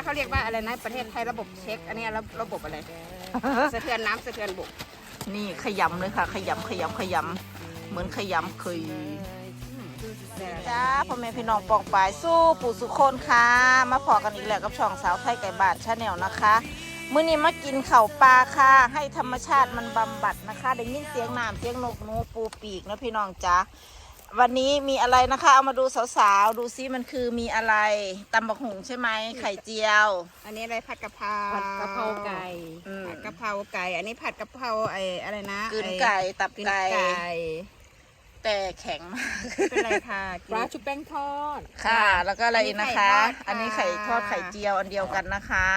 นะคะเขาเรียกว่าอะไรนะประเทศไทยระบบเช็ค อันนี้ระระบบอะไรสะเทือนน้ำสะเทือนบกนี่ขยำเลยค่ะ ขยำขยำขยำเหมือนขยำเคยจ้าพ่อแม่พี่น้องปองปายสู้ปู่สุคนค่ะ มาพอกันอีกแล้วกับช่องสาวไทยไก่บาทชาแนลนะคะ มื้อนี้มากินเข่าวปลาค่ะ ให้ธรรมชาติมันบำบัดนะคะได้ยินเสียงน้ำเสียงนกหนูปูปีกนะพี่น้องจ้า วันนี้มีอะไรนะคะ เอามาดูสาวๆ ดูซิมันคือมีอะไรตำบักหุงใช่ไหมไข่เจียว อันนี้อะไรผัดกะเพราผัดกะเพราไก่อืมผัดกะเพราไก่ อันนี้ผัดกะเพราไอ้อะไรนะกลืนอ้ไก่ตับกลืนไก่ ไก่แต่แข็งมากไม่เป็นไรค่ะปลาชุบแป้งทอดค่ะ แล้วก็อะไรอีกนะคะ อัอันนนี้นี้ไข่ไข่ททออดดไข่ค่ะเจียวอันเดียวกันนะคะ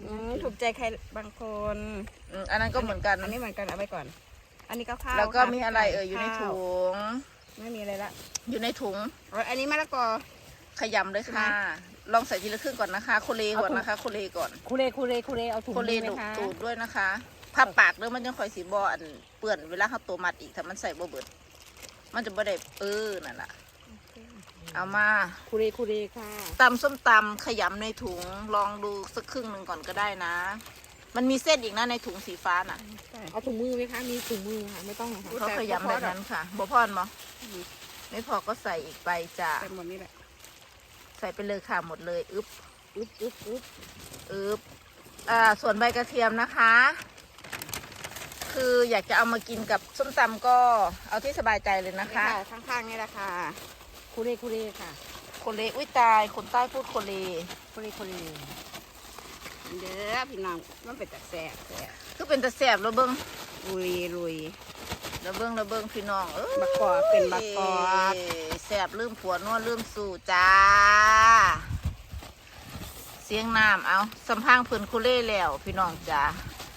อืมถูกใจใครบางคนอืมอันนั้นก็เหมือนกัน อันนี้เหมือนกันเอาไปก่อน อันนี้ก็ข้าวแล้วก็ค่ะมีอะไรเอ่ยอยู่ในข้าวถุง ไม่มีอะไรละอยู่ในถุงเอาอันนี้มะละกอขยำเลยใช่ไหมค่ะ ลองใส่ทีละครึ่งก่อนนะคะ โคเลก่อนนะคะ โคเลก่อน คูเรคูเรคูเรเอาถุงโคเลไหมดูดคะตูดด้วยนะคะพับปากด้วยมันยังคอยสีบออันเปื่อนเวลาเขาตัวมัดอีกถ้ามันใส่บ่เบิด มันจะบ่ได้เออนั่นแหละเอามาคูเรคูเรค่ะ ตำส้มตำขยำในถุง ลองดูสักครึ่งหนึ่งก่อนก็ได้นะ มันมีเส้นอีกนะในถุงสีฟ้าน่ะใช่เอาถุงมือไหมคะ มีถุงมือค่ะ ไม่ต้องนะคะเขาขยำแบบนั้นค่ะบ่พอนบ่ไม่พอก็ใส่อีกใบจ้ะใส่หมดนี่แหละ ใส่ไปเลยค่ะหมดเลย อึ๊บ อึ๊บอึ๊บอึ๊บอึ๊บอ่า ส่วนใบกระเทียมนะคะ คืออยากจะเอามากินกับส้มตำก็เอาที่สบายใจเลยนะคะข้างๆนี่แหละค่ะคูเรคูเรค่ะ โคเลอุ้ยตาย คนใต้พูดโคเลคูเรคูเร เด้อพี่น้องมันเป็นแต่แสบแสบคือเป็นตะแสบแล้วเบิ้งลุยลุยแล้วเบิ้งแล้วเบิ้งพี่น้องเอ้ยบักกอกเป็นบักกอกแสบลืมผัวนวดลืมสู่จ้า เสียงน้ำเอาสัมพังเพื้นคุเล่แล้วพี่น้องจ้า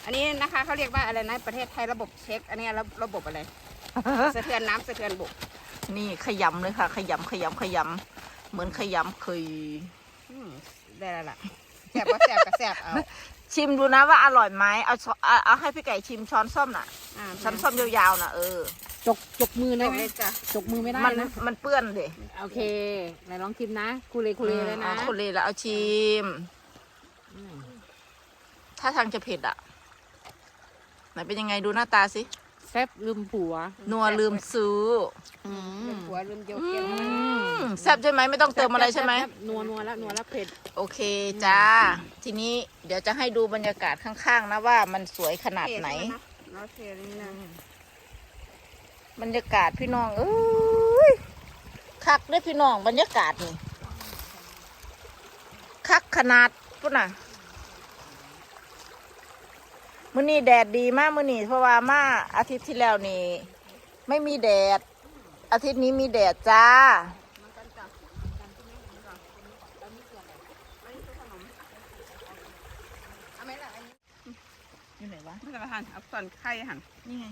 อันนี้นะคะเขาเรียกว่าอะไรนะประเทศไทยระบบเช็ค อันนี้ระระบบอะไรสะเทือนน้ำสะเทือนบกนี่ขยำเลยค่ะ ขยำขยำขยำเหมือนขยำเคยอืมได้แล้วล่ะ แสบก็แสบก็แสบเอาชิมดูนะว่าอร่อยไหมเอาช้อนเอาเอาให้พี่ไก่ชิมช้อนส้อมน่ะอ่าช้อนส้อมยาวๆน่ะเออจกจกมือได้นะเลยจ้ะจกมือไม่ได้มันนะมันเปื้อนเด็โอเคไหนลองชิมนะคูเรคูเรเลยนะคุเรแล้วเอาชิม อืมถ้าทางจะเผ็ดอะ ไหนเป็นยังไงดูหน้าตาสิแซ่บลืมผัว นัวลืมซื้ออืลืมมหัวลืมโยกอืเกลมแซ่บใช่ไหมไม่ต้องเติมอะไรใช่ไหมแซ่บๆนัวนัวแล้วนัวแล้วเผ็ดโอเคจ้า ทีนี้เดี๋ยวจะให้ดูบรรยากาศข้างๆนะว่ามันสวยขนาดไหน เราเทนี่นะบรรยากาศพี่น้องเอ้ยคักเด้วยพี่น้องบรรยากาศนี่คักขนาดพุ่นน่ะ มื้อนี้แดดดีมากมื้อนี้เพราะว่ามาอาทิตย์ที่แล้วนี่ไม่มีแดด อาทิตย์นี้มีแดดจ้าเอาไหมล่ะอันนี้อยู่ไหนวะไม่ต้องหั่นเอาส่วนไข่หั่นนี่ไง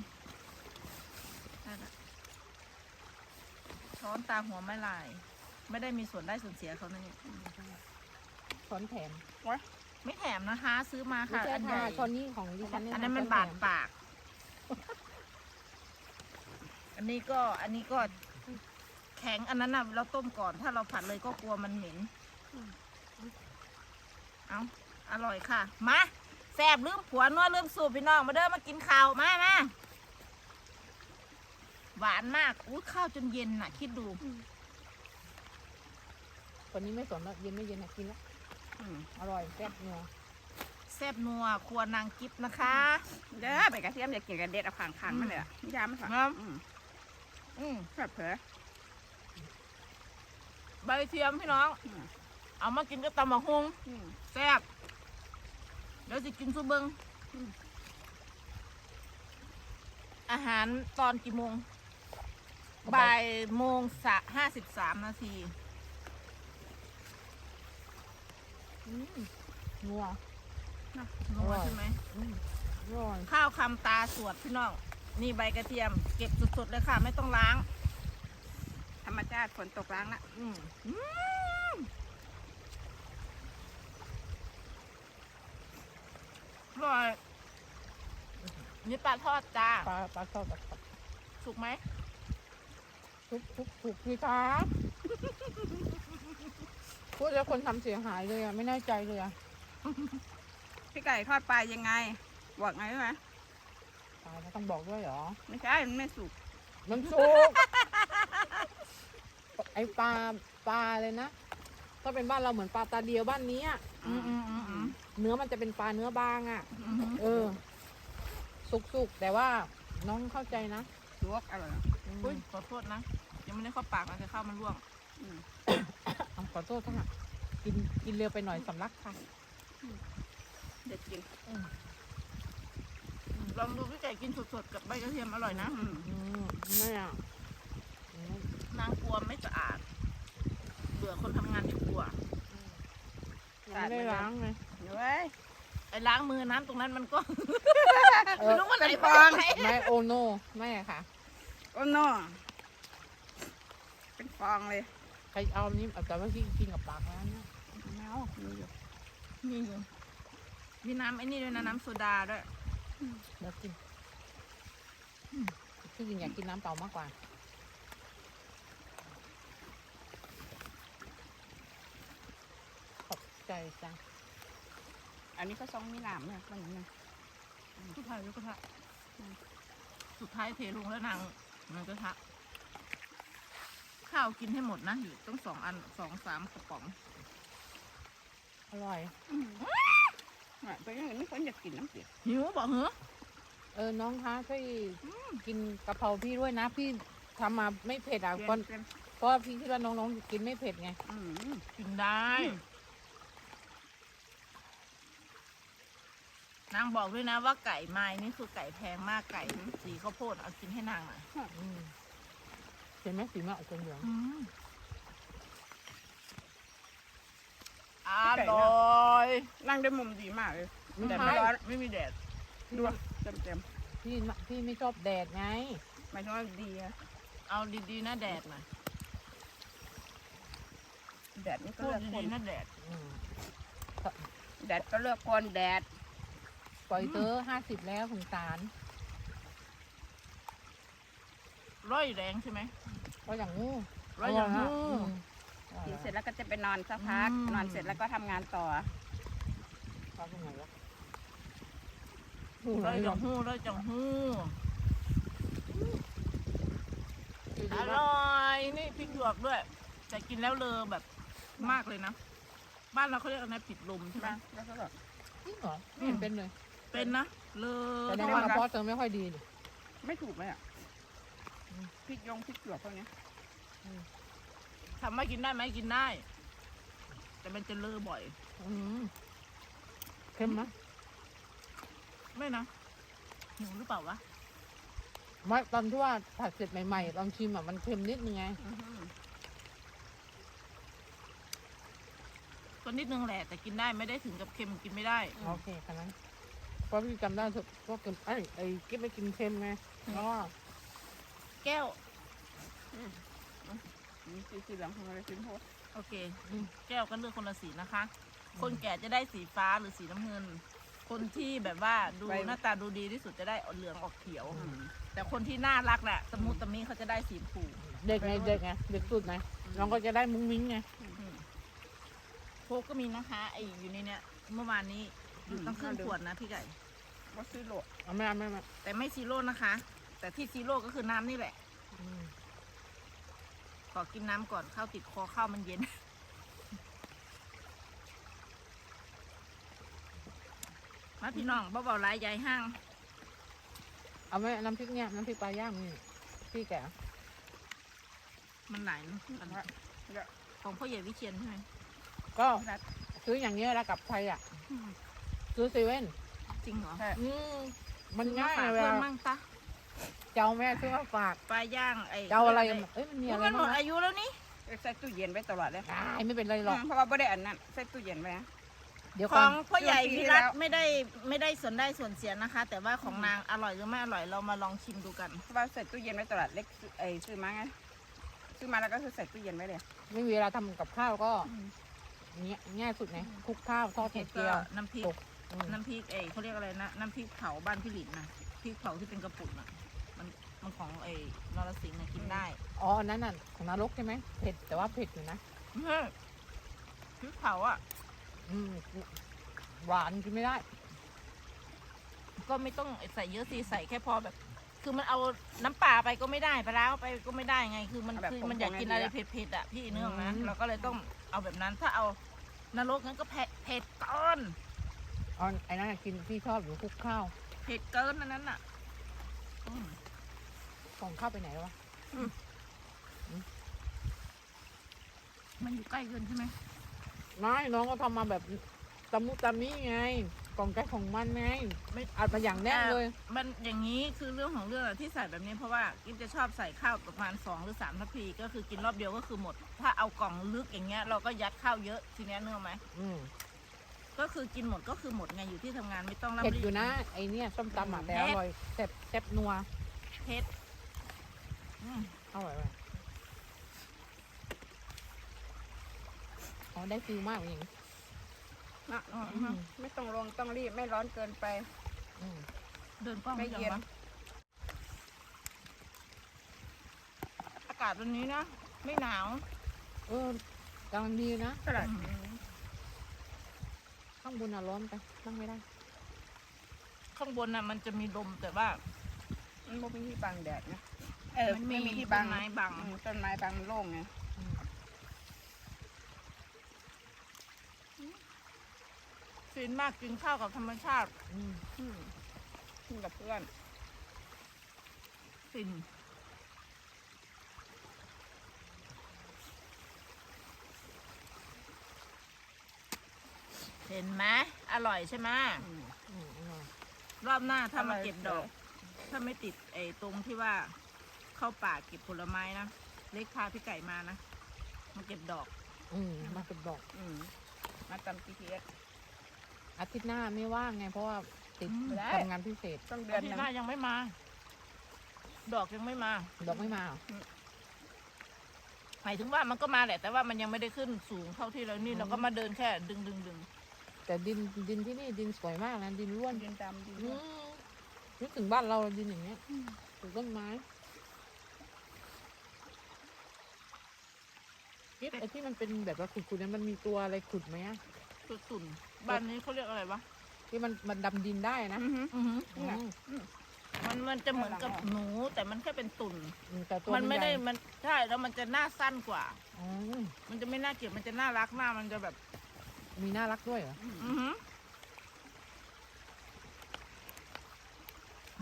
ได้ละช้อนตาหัวไม่ลาย ไม่ได้มีส่วนได้ส่วนเสียเขานะเนี่ยช้อนแถม ไม่แถมนะคะ ซื้อมาไม่ค่ะใช่อันใหค่ะญ่ช้อนนี้ของดิฉันเยอันนั้นมันช้บาดแถปาก อันนี้ก็อันนี้ก็แข็งอันนั้นน่ะเราต้มก่อน ถ้าเราผัดเลยก็กลัวมันเหม็นเอาอร่อยค่ะ มาแซ่บลืมผัวนัวลืมสูบพี่น้องมาเด้อมากินข้าวมามาหวานมากอุ้ยข้าวจนเย็นน่ะ คิดดูคนนี้ไม่สนแล้วเย็นไม่เย็นนะกินแล้ว อืมอร่อยแซ่บนัวแซ่บนัวครัวนางกิฟนะคะเด้อใบกระเทียมอย่ากินกระเด็ดเอาข้างๆมันเลยอะยามันค่ะครับอืมอืมแบบเผลอใบเทียมพี่น้องอืมเอามากินก็ตำมะฮุงอืมแซ่บเดี๋ยวสิกินซูเบิงอืมอาหารตอนกี่โมงบ่ายโมงสะห้าสิบสามนาที อืมนัวนัวใช่ไหมอืมอร่อยข้าวคำตาสวดพี่น้อง นี่ใบกระเทียม เก็บสดๆเลยค่ะ ไม่ต้องล้าง ธรรมชาติฝนตกล้างละอืมอืมอร่อยนี่ปลาทอดจ้า ปลาปลาทอดกับผักสุกไหมทุกทุกถูกพี่ครับ พูดแล้วคนทำเสียหายเลยอะ ไม่แน่ใจเลยอะพี่ไก่ทอดปลายังไง บอกไงรู้ไหมตายแล้วต้องบอกด้วยเหรอ ไม่ใช่ มันไม่สุก มันสุก ไอปลาปลาเลยนะ ถ้าเป็นบ้านเราเหมือนปลาตาเดียวบ้านนี้อะอืมอืมอืมอืม เนื้อมันจะเป็นปลาเนื้อบางอะ อืมเออ สุกๆ แต่ว่าน้องเข้าใจนะลวกอร่อยอืมอุ้ยขอโทษนะ ยังไม่ได้เข้าปากนะแต่ข้าวมันร่วงอืมเอา ขอโทษค่ะ กินกินเร็วไปหน่อยสำลักค่ะ เด็ดกินลองดูพี่ไก่กินสดๆกับใบกระเทียมอร่อยนะอืมอืมไม่อะอืมนางกลัวไม่สะอาด เบื่อคนทำงานที่กลัวยังไม่ได้ล้างเลย เดี๋ยวเว้ยไอ้ล้างมือน้ำตรงนั้นมันก็ เอไม่อรู้ว่าไหนเป็นฟฟอองงไม่โอโนไม่อะค่ะโอ้โนเป็นฟองเลย ใครเอาอันนี้เอาแต่ว่าที่กินกับปากแล้วเนี่ยแมวมีอยู่มีอยู่มีน้ำไอ้นี่ด้วยนะน้ำโซดาด้วยเดี๋ยวกินอืมที่จริงอยากกินน้ำเปล่ามากกว่าขอบใจจังอันนี้ก็ซองมีหนามเนี่ยมันอย่างนี้สุดท้ายแล้วก็ทะสุดท้ายเทลงแล้วนางมันก็ทะ ข้าวกินให้หมดนะอยู่ต้องสองอันสองสามกระป๋องอร่อยอืมอะเป็นอย่างนี้ไม่คนอยากกินน้ำเปียกหิวบอกเหรอเออน้องคะช่วยกินกะเพราพี่ด้วยนะ พี่ทำมาไม่เผ็ดอะเปลี่ก่ยอนนเป็นเพราะว่าพี่คิดว่าน้องๆกินไม่เผ็ดไงอืมกินได้ นางบอกด้วยนะว่าไก่ไม้นี่คือไก่แพงมากไก่สีข้าวโพดเอากินให้นางหน่อยอืม เห็นไหมสีมันออกเป็นเหลืองอร่อย นั่งได้มุมดีมากเลยไม่แต่ใช่ไม่ร้อนไม่มีแดดดูเต็มเต็มพี่น่ะพี่ไม่ชอบแดดไงๆหมายถึงว่าดีอะเอาดีๆนะแดดหน่อยแดดนี่ก็พูดเลือกคดีนๆนะแดดอืมแดดก็เลือกคนแดด ปล่อยเตอห้าสิบแล้วสงสาร ร้อยแรงใช่ไหม ก็อย่างงูร้อยอย่างร่งูอืมกินเสร็จแล้วก็จะไปนอนสักพักอืมนอนเสร็จแล้วก็ทำงานต่อเอาตรงไหนวะร้อยจังหู้ร้อยจังหู้อร่อยนี่พริกหยวกด้วย แต่กินแล้วเลอแบบมากเลยนะ บ้านเราเขาเรียกอะไรผิดลมใช่ไหม แล้วก็แบบจริงเหรอไม่เห็นเป็นเลยเป็นนะ เลอแต่ในทุกกวันระเพาะเธอไม่ค่อยดีนี่ไม่ถูกเลยอะอืม พริกยงพริกหยวกพวกเนี้ยถามว่ากินได้ไหมกินได้ แต่มันจะเลอบ่อย อืมเค็มไหมไม่นะหิวหรือเปล่าวะไม่ตอนที่ว่าผัดเสร็จใหม่ๆตอนชิมอะมันเค็มนิดนึงไงอื้อหือก็นิดนึงแหละ แต่กินได้ไม่ได้ถึงกับเค็มกินไม่ได้ โอเคคันนั้นเพราะพี่จำได้เถอะก็เค็มไอ้ยไอ้กิ๊บไม่กินเค็มไงแล้วก็ แก้วมีสีสีเหลืองของอะไรสีโพดโอเค แก้วก็เลือกคนละสีนะคะ คนแก่จะได้สีฟ้าหรือสีน้ำเงิน คนที่แบบว่าดูหน้าตาดูดีที่สุดจะได้เหลืองออกเขียว แต่คนที่น่ารักแหละตะมุตะมิเขาจะได้สีผูเด็กไงเด็กไงเด็กสุดไงน้องก็จะได้มุ้งมิ้งไงโคกก็มีนะคะไออยู่ในเนี้ยเมื่อวานนี้อยู่ตั้งครึ่งขวดนะพี่ไก่ว่าซื้อโหลเอาไม่เอาไม่ไม่แต่ไม่ซีโร่นะคะ แต่ที่ซีโร่ก็คือน้ำนี่แหละอืมขอกินน้ำก่อนข้าวติดคอข้าวมันเย็น มาพี่น้องเบาๆหลายใหญ่ห้าง เอาไหมน้ำพริกเนี่ยน้ำพริกปลาย่างนี่พี่แกะมันหลายเนอะอันนี้ของพ่อใหญ่วิเชียนใช่ไหมก็รัดซื้ออย่างเงี้ยแล้วกลับไทยอะ ซื้อเซเว่นจริงเหรอใช่อืมมันง่ายซื้อเวมฝกเพื่อลานมั่งตะ เจ้าแม่ซื้อมาฝากปลาย่างไอ้เจ้าอะไรอะเอ้ยมันมีอุ๊ยอะไรมันหมบ้างดนะอายุแล้วนี่ใส่ตู้เย็นไว้ตลอดเลยอ้ายไม่เป็นไรหรอกอืมเพราะว่าไม่ได้อันนั้นใส่ตู้เย็นไว้นะ เดี๋ยวขก่ออนงพ่อใหญ่ช่วงปีวิที่รัตแล้วไม่ได้ไม่ได้ส่วนได้ส่วนเสียนะคะ แต่ว่าของนางอร่อยหรือไม่อร่อยเรามาลองชิมดูกัน เพราะว่าใส่ตู้เย็นไว้ตลอดเล็กไอ้ซื้อมาไงซื้อมาแล้วก็คือใส่ตู้เย็นไว้เลยไม่มีเวลาทำกับข้าวก็เงี้ยง่ายสุดไงคลุกข้าวทอดไข่เจียว น้ำพริกตกอืมน้ำพริกเอยเขาเรียกอะไรนะ น้ำพริกเผาบ้านพี่หลินนะพริกเผาที่เป็นกระปุกน่ะ มันมันของไอ้นรสิงห์นะกินได้อ๋ออันนั้นน่ะของนรกใช่ไหมเผ็ดแต่ว่าเผ็ดอยู่นะเฮ้ยพริกเผาอะ อืมหวานกินไม่ได้ ก็ไม่ต้องใส่เยอะสิใส่แค่พอแบบ คือมันเอาน้ำปลาไปก็ไม่ได้ปลาร้าเอาไปก็ไม่ได้ไง คือมันเอาแบบคือมันผงๆอยากกินให้อะไรดีอะเผ็ดๆอะพี่เนื้ออกนะอืม เราก็เลยต้องเอาแบบนั้นถ้าเอานรกงั้นก็เผ็ดเผ็ดเกินเอาไอ้นั่นนะกินที่ชอบอยู่คลุกข้าว เผ็ดเกินอันนั้นอะอืม กล่องข้าวไปไหนแล้ววะมันอยู่ใกล้เกินใช่ไหมไม่น้องก็ทำมาแบบตะมุตะมิไงกล่องแก้ของมันไงไม่อัดมาอย่างแน่นเลย มันอย่างนี้คือเรื่องของเรื่องอะที่ใส่แบบนี้เพราะว่ากินจะชอบใส่ข้าวประมาณสองหรือสามทัพพีก็คือกินรอบเดียวก็คือหมด ถ้าเอากล่องลึกอย่างเงี้ยเราก็ยัดข้าวเยอะทีเนี้ยเนื้ออกไหมอืมก็คือกินหมดก็คือหมดไงอยู่ที่ทำงานไม่ต้องรับเผ็ดรีบอยู่นะไอเนี่ยส้มตำอะแต่เผ็อดร่อยแซ่บแซ่บนัวเผ็ด อืมอร่อยว่ะอ๋อได้ฟิลมากอย่างนี้นะอืมอืมไม่ต้องลงต้องรีบไม่ร้อนเกินไป อืมเดินกล้องไม่จังเย็นวะอากาศวันนี้นะ ไม่หนาว เออกำลังดีนะก็ได้อืม ข้างบนอะร้อนไปนั่งไม่ได้ ข้างบนน่ะมันจะมีลมแต่ว่ามันไม่มีที่บังแดดนะ มันมีไม่มีที่ต้บันงไม้บังอืมต้นไม้บังมันโล่งไงฟินมากกินข้าวกับธรรมชาติอืมอืมกินกับเพื่อนฟินเห็นไหมอร่อยใช่ไหมอืมอืมอร่อยรอบหน้าถ้ามาอร่อยเก็บดอก ถ้าไม่ติดไอ้ตรงที่ว่า เข้าป่าเก็บผลไม้นะ เล็กพาพี่ไก่มานะ มาเก็บดอก อืมมาเก็บดอก อืมมาตำ GPS อาทิตย์หน้าไม่ว่างไง เพราะว่าติดอืมได้ ทำงานพิเศษ ต้องเดืเดืออนนหนึงหน้ายังไม่มา ดอกยังไม่มา ดอกไม่มาเหรอ หมายถึงว่ามันก็มาแหละ แต่ว่ามันยังไม่ได้ขึ้นสูงเท่าที่เรานี่อืม เราก็มาเดินแค่ดึงดึงดึงแต่ดินดินที่นี่ดินสวยมากนะดินร่วนดินดำดินอืมนึกถึงบ้านเราดินอย่างเงี้ยปลูกต้นไม้ คิดไอ้ที่มันเป็นแบบว่าขุดๆนั้นมันมีตัวอะไรขุดไหมอะตุ่นตุ่นบ้านนี้เขาเรียกอะไรวะที่มันมันดำดินได้นะอือหืออือหือนี่ไงอืมมันมันจะเหมือนกับหนู แต่มันแค่เป็นตุ่นอืมแต่ตัวมันไม่ได้ใหญ่มันใช่แล้วมันจะหน้าสั้นกว่าอืมมันจะไม่น่าเกลียดมันจะน่ารักหน้ามันจะแบบ มีน่ารักด้วยเหรออือหือ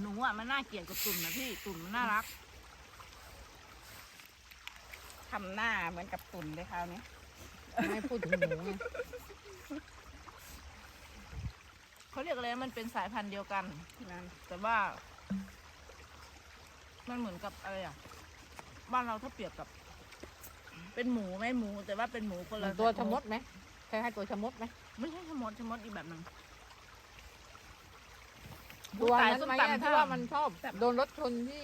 หนูอะมันน่าเกลียดกับตุ่นนะพี่ตุ่นมันน่ารัก ทำหน้าเหมือนกับตุ่นเลยคราวนี้ ไม่พูดถึงหนูไงเขาเรียกอะไรมันเป็นสายพันธุ์เดียวกันนั่นแต่ว่า มันเหมือนกับอะไรอะ บ้านเราถ้าเปรียบกับ เป็นหมูไหมหมู แต่ว่าเป็นหมูคนเหมืละอนตัวชะมดไหมคล้ายๆตัวชะมดไหมไม่ใช่ชะมดชะมดอีกแบบหนึ่งตัวตายนั้นส้มไหมตำอะที่ถ้าว่ามันชอบโดนรถชนที่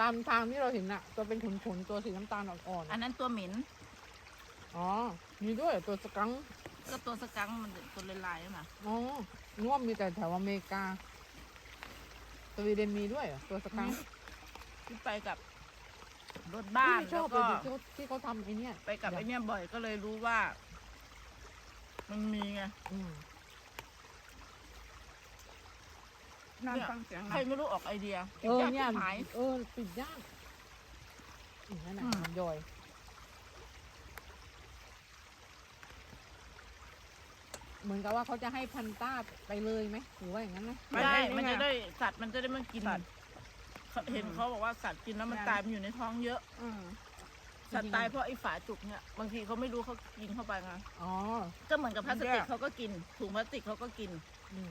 ตามทางที่เราเห็นอะตัวเป็นขนๆตัวสีน้ำตาลอ่อนๆอันอะนั้นตัวเหม็นอ๋อมีด้วยเหรอตัวสกังค์ก็ตัวสกังค์มันตัวลายๆนะอ๋อง่วมมีแต่แถวอเมริกาสวีเดนมีด้วยเหรอตัวสกังค์ที่ไปกับรถบ้านที่ชแล้อวบก็ไปที่เขาที่เขาทำไอ้เนี่ยไปกับไอเนี่ยบ่อยก็เลยรู้ว่า มันมีไง อืม นอนเนี่ยฟังเสียงใครนะไม่รู้ออกไอเดียเออเนี่ยหายเออปิดยากอีกนั่นน่ะอืมมันย่อยเหมือนกับว่าเขาจะให้พันต้าไปเลยไหมหรือว่าอย่างนั้นไหมไม่ได้มันจะได้สัตว์มันจะได้ไม่กินเขาเห็นเขาบอกว่าสัตว์กินแล้วมันตายมันอยู่ในท้องเยอะอืมสัตว์ตายเพราะไอ้ฝาจุกเนี่ยบางทีเขาไม่รู้เขากินเข้าไปไงอ๋อก็เหมือนกับพลาสติกเขาก็กินถุงพลาสติกเขาก็กินอืม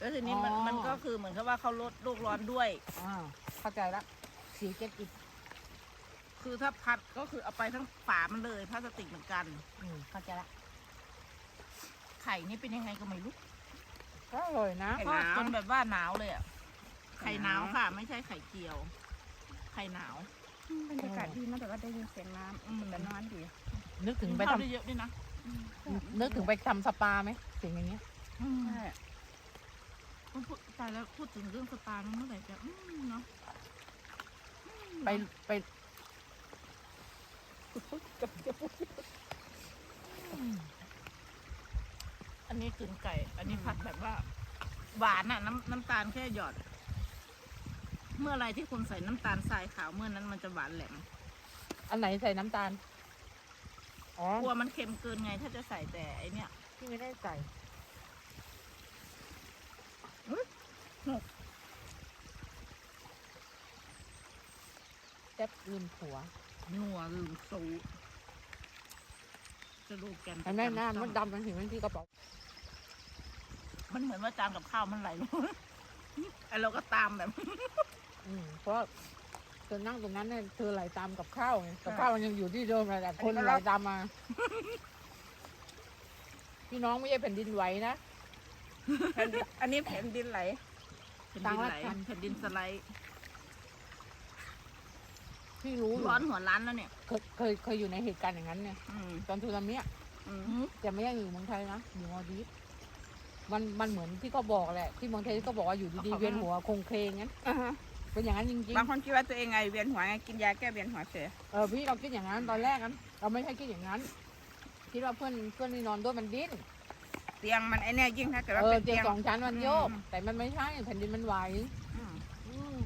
แล้วทีนี้มันอ๋อ มันก็คือเหมือนกับว่าเขาลดโลกร้อนด้วย อ่าเข้าใจละเสียเก็ตอีกคือถ้าพัดก็คือเอาไปทั้งฝามันเลยพลาสติกเหมือนกัน อืมเข้าใจละไข่นี่เป็นยังไงก็ไม่รู้ก็อร่อยนะ ทอดจนแบบว่าหนาวเลยอะไข่หนาวค่ะ ไม่ใช่ไข่เจียว ไข่หนาว บรรยากาศดีนะแต่ว่าได้ยินเสียงน้ำอืมแต่นอนดีนึกถึงกินไปข้าวทได้เยอะด้วยนะำนึกถึงไปทำสปาไหมเสียงอย่างเงี้ย ใช่ พูดตายแล้วพูดถึงเรื่องสปาแล้วเมื่อไหร่จะอืมเนาะไปไปอันนี้กลืนไก่ อันนี้ผัดแบบว่า หวานอะน้ำน้ำตาลแค่หยอด เมื่อไรที่คุณใส่น้ำตาลทรายขาวเมื่อนั้นมันจะหวานแหลมอันไหนใส่น้ำตาล อ๋อกลัวมันเค็มเกินไง ถ้าจะใส่แต่ไอเนี้ยพี่ไม่ได้ใส่อื้อหก แจ๊บลืมผัวนัวลืมสูตรจะดูแกนอ้แม่หน้าประจำมันดำมันถึงมันที่กระเป๋ามันเหมือนว่าจานกับข้าวมันไหลลงไอเราก็ตามแบบอืมเพราะเธอนั่งตรงนั้นเนี่ยเธอไหลตามกับข้าวไงกับข้าวมันยังอยู่ที่เดิมเลยแต่คนไหลตามมา พี่น้องไม่ใช่แผ่นดินไหวนะ แผ่นดินอันนี้แผ่นดินไหลแผ่นต่าดิงนรัฐไหลกันแผ่นดินสไลด์พี่รู้อยู่ร้อนหัวร้านแล้วเนี่ย เคยเคยเคยอยู่ในเหตุการณ์อย่างนั้นเนี่ย อืมตอนทูนามิอะอืมอืมแต่ไม่ยังอยู่เมืองไทยนะอยู่มอลดีฟมันมันเหมือนที่เขาบอกแหละที่เมืองไทยที่เขาบอกว่าอยู่ดีๆเวียนหัวคงเคลงงั้นอ่าฮะเป็นอย่างนั้นจริงบางคนคิดว่าตัวเองไงเวียนหัวไงกินยาแก้เวียนหัวเฉยๆเออพี่เราคิดอย่างนั้นตอนแรกนั้นเราไม่ใช่คิดอย่างนั้นคิดว่าเพื่อนเพื่อนที่นอนด้วยมันดิ้น เตียงมันไอเนี่ยยิ่งถ้าเกิดว่าเออเป็นเตีเตียยงง สองชั้นมันโยก อืม แต่มันไม่ใช่แผ่นดินมันไหวอืมอืม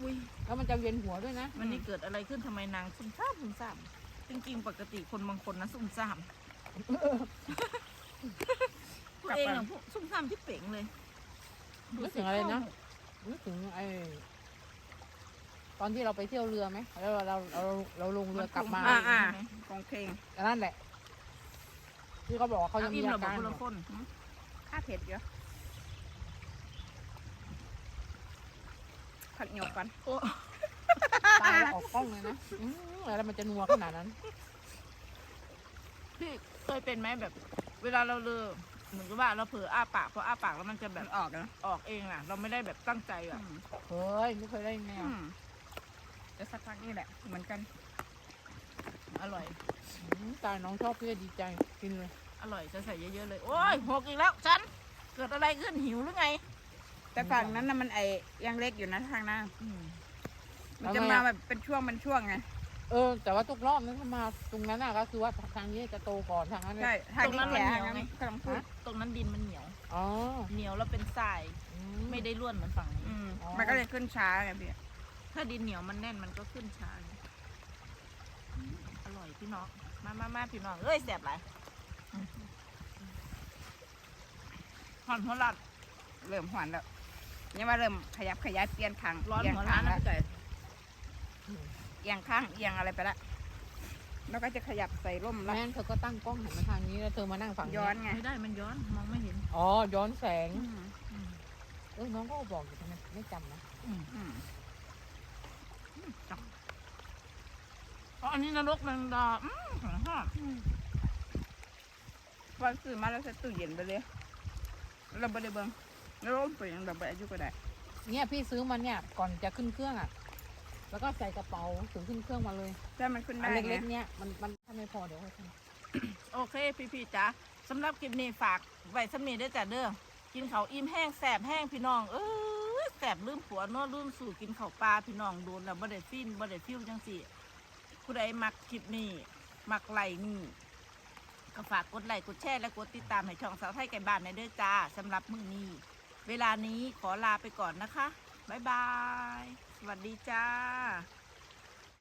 อุ้ยแล้วมันจะเวียนหัวด้วยนะวันนี้เกิดอะไรขึ้นทำไมนางซุ่มซ่ามซุ่มซ่ามจริงๆปกติคนบางคนนะซุ่มซ่ามตัวเองอะพวกซุ่มซ่ามที่เป๋งเลยนึกถึงอะไรนะนึกถึงไอ้ตอนที่เราไปเที่ยวเรือไหมแล้วเราเราเราเราลงเรือกลับมาอ่าอ่าคงเพลง นั่นแหละ ที่เขาบอกว่าเขาเขายังอิ่มีมอาเราบอกการคนละคนค่าเผ็ดเยอะผัดเหนียวกันโอ้ตายแล้วออกกล้องเลยนะอืมแล้วมันจะนัวขนาดนั้น พี่เคยเป็นไหมแบบ เวลาเราเลือเหมือนกับว่าเราเผลออ้าปากพออ้าปากแล้วมันจะแบมับนออกนะออกเองน่ะ เราไม่ได้แบบตั้งใจอะเฮ้ยไม่เคยได้ไงอือะมจะสักพักนี่แหละ เหมือนกัน อร่อยอืมตายน้องชอบพี่ดีใจกินเลย อร่อยจะใส่เยอะๆเลย โอ้ยหกอีกแล้วฉัน เกิดอะไรขึ้นหิวหรือไง แต่ฝั่งนั้นน่ะมันไอยังเล็กอยู่นะทางหน้าอืมมันจะมาแบบเป็นช่วงเป็นช่วงไง เออ แต่ว่าทุกรอบนั้นถ้ามาตรงนั้นน่ะก็คือว่าทางนี้จะโตก่อนทางนั้นใช่เนี่ยทางนี้แก่ทางนั้นกำลังพูดตรงนั้นดินมันเหนียว อ๋อ เหนียวแล้วเป็นทรายอืไม่ได้ร่วนเหมือนฝั่งนี้อืมอ๋อมันก็เลยขึ้นช้าไงพี่ ถ้าดินเหนียวมันแน่นมันก็ขึ้นช้าไงอืมอร่อยพี่ น้องมามามาพี่น้องเอ้ยแสบหลายอืมหอนหัวหลัดเริ่มหวานแล้วยังมาเริ่มขยับขยายเปลี่ยนทางร้อนเอียงหัวข้าร้างนแล้วนะพี่ไก่เอียงข้างเอียงอะไรไปละแล้วก็จะขยับใส่ร่มแล้วแม่นเธอก็ตั้งกล้องหันมาทางนี้แล้วเธอมานั่งฝั่งย้อนไงไม่ได้มันย้อนมองไม่เห็นอ๋อย้อนแสงอืมอืมเออน้องก็บอกอยู่ทำไมไม่จำนะอืมอืมจัง อ๋ออันนี้นรกแมงดาอืมหอมฮะวันซื้อมาแล้วใส่ตู้เย็นไปเลย เราไม่ได้เบิ่งแล้วร่มไปยังแบบอายุก็ได้ เนี่ยพี่ซื้อมันเนี่ยก่อนจะขึ้นเครื่องอะ แล้วก็ใส่กระเป๋าถึงขึ้นเครื่องมาเลยถ้ามันขึ้นอันได้ไงเล็กๆเนี่ยมันมันถ้าไม่พอเดี๋ยวค่อยทำโอเคพี่ๆจ๋าสำหรับคลิปนี้ฝากไว้สำนีได้อจ้ะเด้อกินเขาวอิ่มแห้งแสบแห้งพี่น้อง เอ้ยแสบลืมผัวเนอะลืมสู่กินข้าวปลาพี่น้องโดนแล้วบ่ได้ฟินบ่ได้ฟิวจังสิ ผู้ใดมักคลิปนี้ มักไลค์นี่ก็ฝากกดไลค์กดแชร์และกดติดตามให้ช่องสาวไทยไก่บ้านในเด้อจ้าสำหรับมื้อนี้ เวลานี้ขอลาไปก่อนนะคะ บ๊ายบาย สวัสดีจ้า